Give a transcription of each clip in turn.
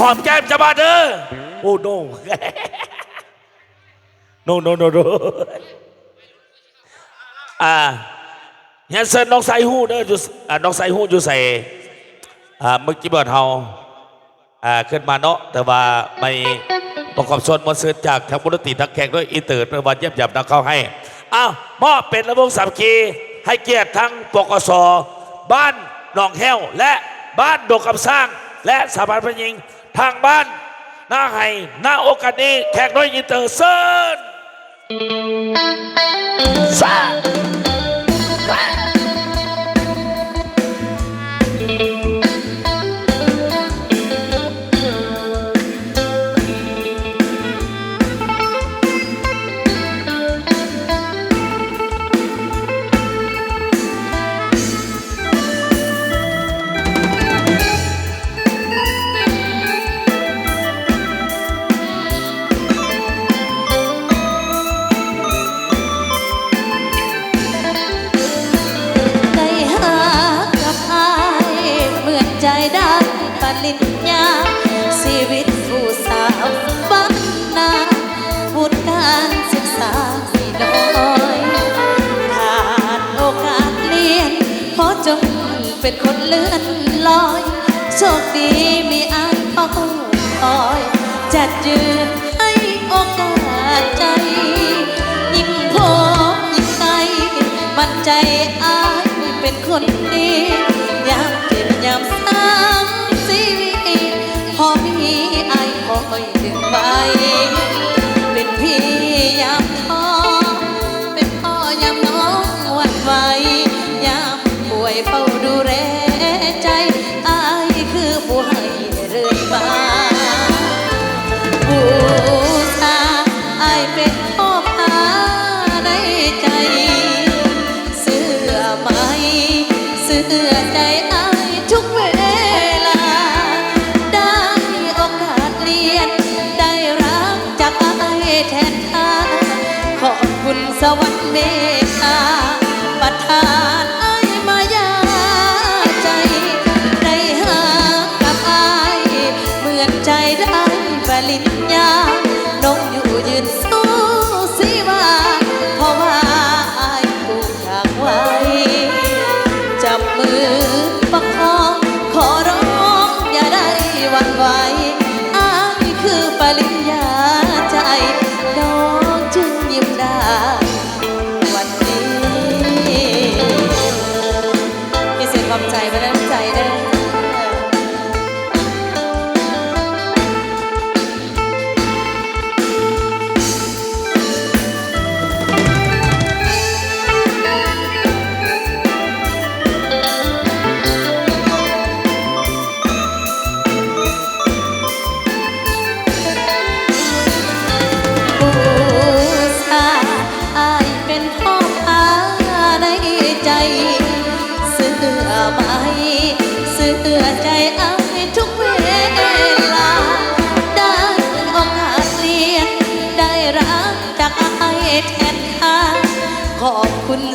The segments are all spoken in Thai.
หอมแก้มจะมาเด้อโอ้โนโนโนโนโนอ่าเฮียเซินน้องไซฮู้เด้ออยู่อ่าน้องไซฮู้อยู่ใส่อ่าเมื่อกี้เบิร์ดเฮาอ่าขึ้นมาเนาะแต่ว่าไม่ประกอบส่วนมวลเสือจากทางบุรติทักแขกด้วยอีเติร์ดเมื่อวันเยี่ยมยำนักเข้าให้อ้าวมอบเป็นระบบสามคีให้เกียรติทั้งปกสบ้านหนองแห้วและบ้านดกคำสร้างและสถาบันพยิง ทางบ้านหน้าไห้หน้าโอกาสนี้แขกน้อยอินเตอร์เซิร์นซา ปริญญาชีวิตผู้สาวบ้านนาวุฒิการศึกษาไม่น้อยขาดโอกาสเรียนเพราะจงเป็นคนเลื่อนลอย โชคดีมีอายเฝ้าคอยจัดยืนให้โอกาสใจ ยิ่งพบยิ่งไกลมั่นใจอายเป็นคนดี เป็นพี่ยามท้อเป็นพ่อยามน้องหวันไหวยามป่วยเฝ้าดูแล แทนท่าขอบคุณสวรรค์เมตตาประทาน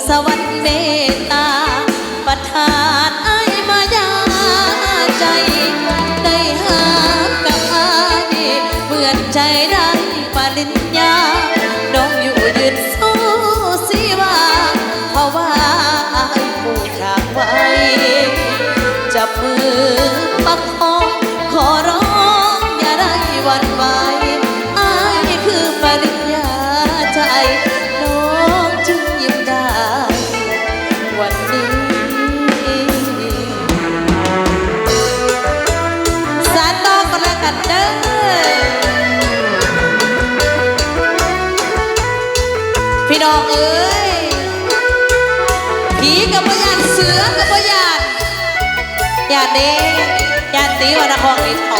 สวรรค์เมตตาานเด้ยานตีวันนครนี้เขา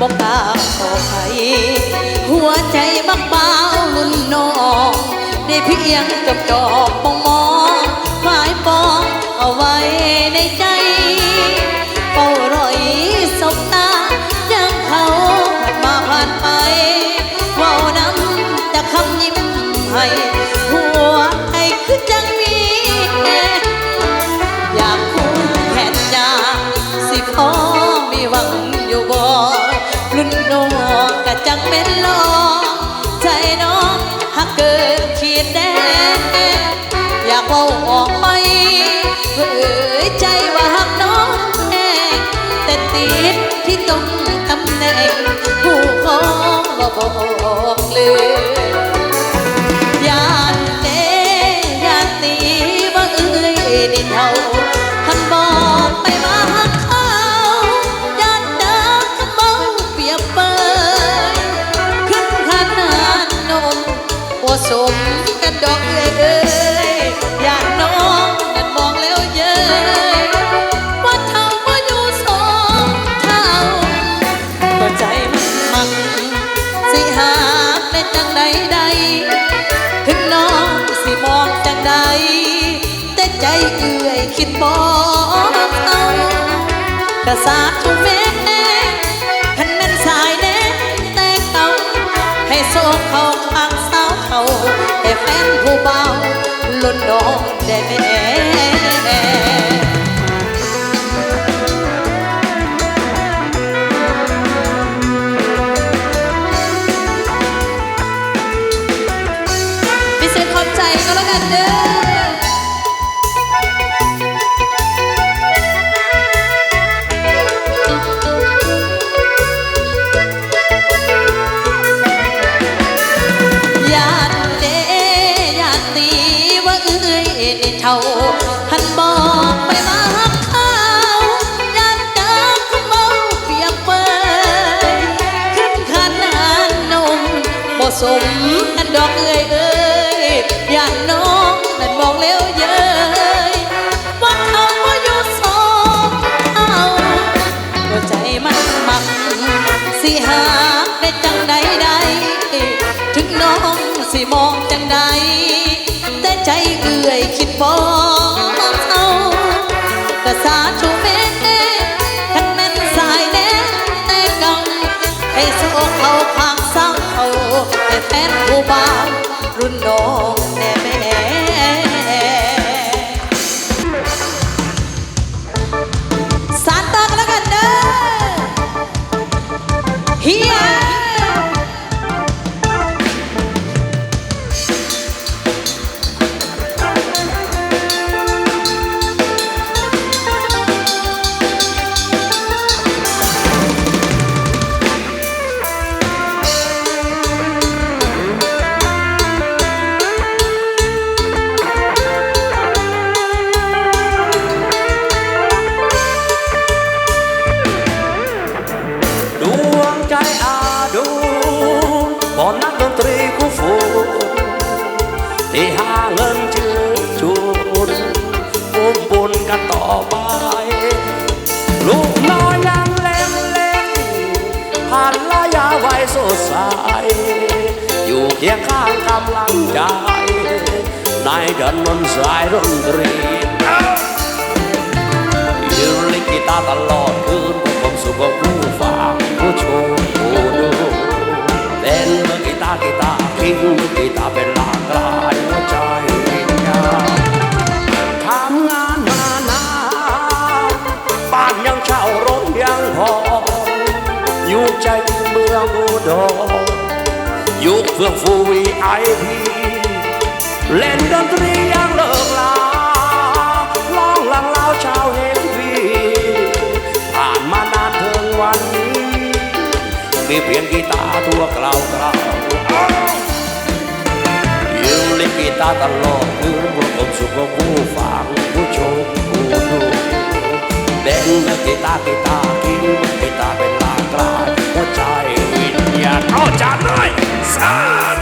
บอกกล้าขอใครหัวใจบักเบาลุ่นนองได้เพียงจบจอบมองมองหมายปองเอาไว้ในใจ หัวให้คือจังมีอยากคู่แขนยาสิพอมีหวังอยู่บ่รุ่นน้องกะจังเป็ลองใจน้องหักเกินขีดแดนอยากเว้าออกไปเพื่ใจว่าหักน้องแน่แต่ติดที่ตรงตำแหน่งผู้ของบอกเลย ผสมกันดอกเอ้ยเอ้ยยานน้องนั่นมองแล้วเย้ยว่าเท่าว่าอยู่สองเท่าก็ใจมันมังสิหาได้จังใดใดถึงน้องสิมองจังใดแต่ใจเอื่อยคิดบอกเอากระสาบทุกเม็ด แต่แฟนผู้เบาลุ่นน้องได้แม่พิเศษขอบใจก็แล้วกันเด้อ สมกันดอกเอ้ยเอ้ยอย่านน้อง สดใสอยู่เคียงข้างกำลังใจในถนนสายดนตรียืนลิกีตาตลอดคืนเพื่อความสุขของผู้ฟังผู้ชมผู้ดูเล่นมือกีตาร์กีตาร์ทิ้งมือกีตาร์เป็นหลากหลายหัวใจ เมืองอุดรยุคเฟื่องฟูวีไอพีเล่นดนตรียังเลิกลาร้องลังเล่าชาวเฮงวีผ่านมานานถึงวั เพียงกีตาร์ตัวเกลาเกลายืนเล่นกีตาร์ตลอดคืนบนความสุขของผู้ฟังผู้ชมผู้ดูเบื้อกีตาร์เป็นกหลายหัวใจวิญญาณเอาจานหน่อยสาน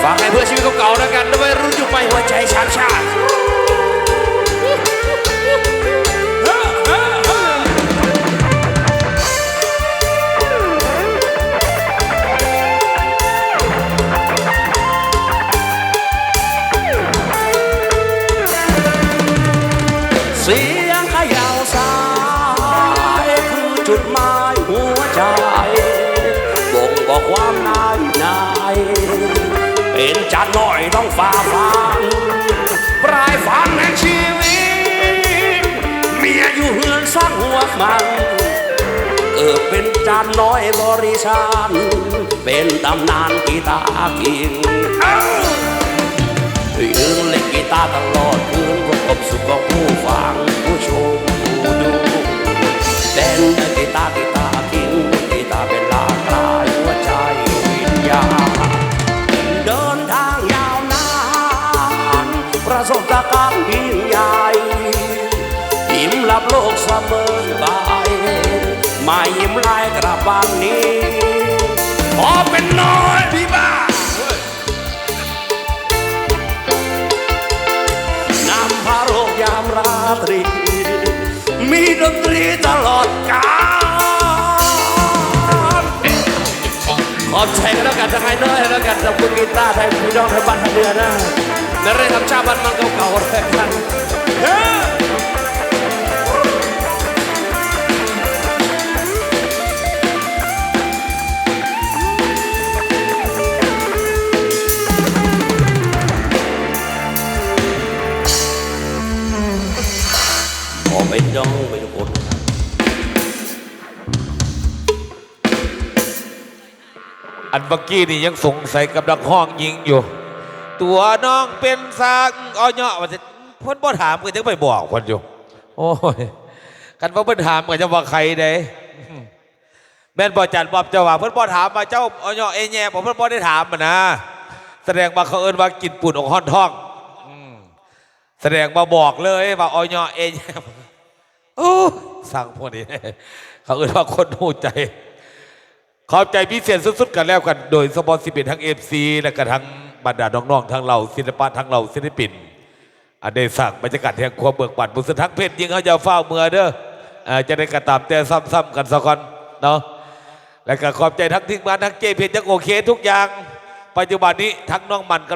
ฝากให้เพื่อชีวิตเก่าๆแล้วกันด้วยรุ่นยุคใหม่หัวใจชาติชาติ เป็นจัดหน่อยต้องฝ่าฟันปลายฝันแห่งชีวิต เมียอยู่เฮือนสร้างหัวมัน เออเป็นจานน้อยบริชานเป็นตำนานกีตาร์คิงยืนเล่นกีตาร์ตลอดคืนก็ความสุขของผู้ฟั การขอบใจกันแล้วกันจะให้น้อยแล้วกันกับคุณกีตาร์ไทยพี่น้องไทยบ้านไทยเดือนนะในเรื่องทำชาบ้านมันเก่าๆแรกกันเฮ้ เมื่อกี้นี่ยังสงสัยกับดักห้องยิงอยู่ ตัวน้องเป็นสางอ้อยเนาะว่าจะเพิ่นบ่ถามก็ยังไปบอกคนอยู่ โอ้ยกันว่าเพิ่นถามก็จะว่าใครเด้แม่นบ่จัดบอบเจ้าว่าเพิ่นบ่ถามมาเจ้าอ้อยเนาะเอแย่ผมเพิ่นบ่ได้ถามมันนะแสดงว่าเขาเอิ้นว่ากินปุ่นของห้อนท้องแสดงมาบอกเลยว่าอ้อยเนาะเอแย่โอ้สั่งพวกนี้เขาเอิ้นว่าคนหูใจ ขอบใจพิเศษสุดๆกันแล้วกันโดยสปอนสิเป็นทั้งเอฟซีและก็ทั้งบรรดาน้องๆทั้งเราศิลปะทั้งเราศิลปินอันได้สั่งบรรยากาศแห่งความเบิกบานบุษทั้งเพศยิงเขาจะเฝ้าเมือเด้ออจะได้กระตามแต่ซ้ำๆกันสักคนเนาะและก็ขอบใจทั้งทีมงานทั้งเจเพจยังโอเคทุกอย่าง ปัจจุบันนี้ทั้งน้องมันก็